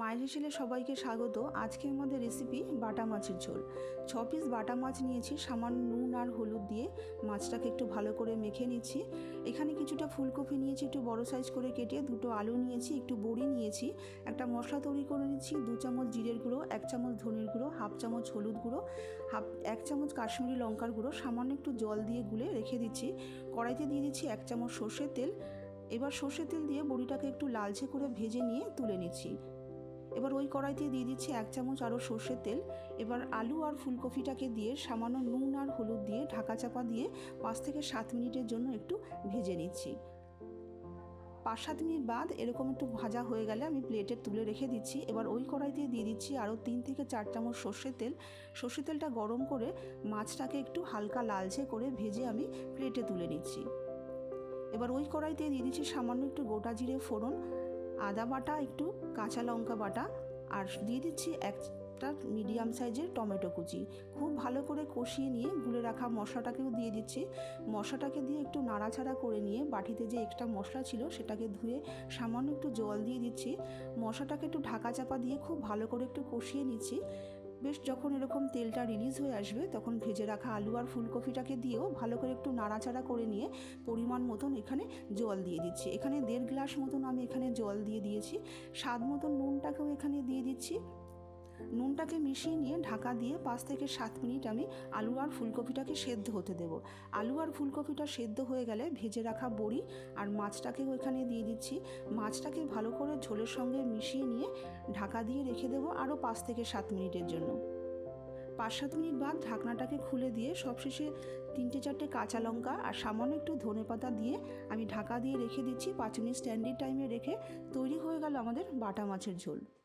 মায়ের সবাইকে স্বাগত। আজকে আমাদের রেসিপি বাটা মাছের ঝোল। ছ পিস বাটা মাছ নিয়েছি, সামান্য নুন আর হলুদ দিয়ে। মাছটাকে একটু ভালো করে মেখে নিচ্ছি। এখানে কিছুটা ফুলকপি নিয়েছি, একটু বড় সাইজ করে কেটে দুটো আলু নিয়েছি, একটু বড়ি নিয়েছি, একটা মশলা তৈরি করে নিচ্ছি, দু চামচ জিরের গুঁড়ো, এক চামচ ধনের গুঁড়ো, হাফ চামচ হলুদ গুঁড়ো, হাফ, এক চামচ কাশ্মীরি লঙ্কার গুঁড়ো, সামান্য একটু জল দিয়ে গুলে রেখে দিচ্ছি। কড়াইতে দিয়ে দিচ্ছি এক চামচ সর্ষের তেল। এবার সর্ষের তেল দিয়ে বড়িটাকে একটু লালচে করে ভেজে নিয়ে তুলে নিচ্ছি। এবার ওই কড়াইতে দিয়ে দিচ্ছি এক চামচ আরও সর্ষের তেল। এবার আলু আর ফুলকপিটাকে দিয়ে সামান্য নুন আর হলুদ দিয়ে ঢাকা চাপা দিয়ে পাঁচ থেকে সাত মিনিটের জন্য একটু ভেজে নিচ্ছি। পাঁচ সাত মিনিট বাদ এরকম একটু ভাজা হয়ে গেলে আমি প্লেটে তুলে রেখে দিচ্ছি। এবার ওই কড়াইতে দিয়ে দিচ্ছি আরও তিন থেকে চার চামচ সর্ষের তেল। সর্ষের তেলটা গরম করে মাছটাকে একটু হালকা লালচে করে ভেজে আমি প্লেটে তুলে নিচ্ছি। এবার ওই কড়াইতে দিয়ে দিচ্ছি সামান্য একটু গোটা জিরে ফোড়ন। আদা বাটা, একটু কাঁচা লঙ্কা বাটা আর দিয়ে দিচ্ছি একটা মিডিয়াম সাইজের টমেটো কুচি। খুব ভালো করে কষিয়ে নিয়ে গুলে রাখা মশলাটাকেও দিয়ে দিচ্ছি। মশলাটাকে দিয়ে একটু নাড়াচাড়া করে নিয়ে বাটিতে যে একটা মশলা ছিল সেটাকে ধুয়ে সামান্য একটু জল দিয়ে দিচ্ছি। মশলাটাকে একটু ঢাকা চাপা দিয়ে খুব ভালো করে একটু কষিয়ে নিচ্ছি। বেশ যখন এরকম তেলটা রিলিজ হয়ে আসবে, তখন ভেজে রাখা আলু আর ফুলকপিটাকে দিয়েও ভালো করে একটু নাড়াচাড়া করে নিয়ে পরিমাণ মতন এখানে জল দিয়ে দিচ্ছি। এখানে দেড় গ্লাস মতন আমি এখানে জল দিয়ে দিয়েছি। স্বাদ মতন নুনটাকেও এখানে দিয়ে দিচ্ছি। নুনটাকে মিশিয়ে নিয়ে ঢাকা দিয়ে পাঁচ থেকে সাত মিনিট আমি আলু আর ফুলকপিটাকে সেদ্ধ হতে দেব। আলু আর ফুলকপিটা সেদ্ধ হয়ে গেলে ভেজে রাখা বড়ি আর মাছটাকে ওইখানে দিয়ে দিচ্ছি। মাছটাকে ভালো করে ঝোলের সঙ্গে মিশিয়ে নিয়ে ঢাকা দিয়ে রেখে দেবো আরও পাঁচ থেকে সাত মিনিটের জন্য। পাঁচ সাত মিনিট বাদ ঢাকনাটাকে খুলে দিয়ে সবশেষে তিনটে চারটে কাঁচা লঙ্কা আর সামান্য একটু ধনে পাতা দিয়ে আমি ঢাকা দিয়ে রেখে দিচ্ছি। পাঁচ মিনিট স্ট্যান্ডার্ড টাইমে রেখে তৈরি হয়ে গেল আমাদের বাটা মাছের ঝোল।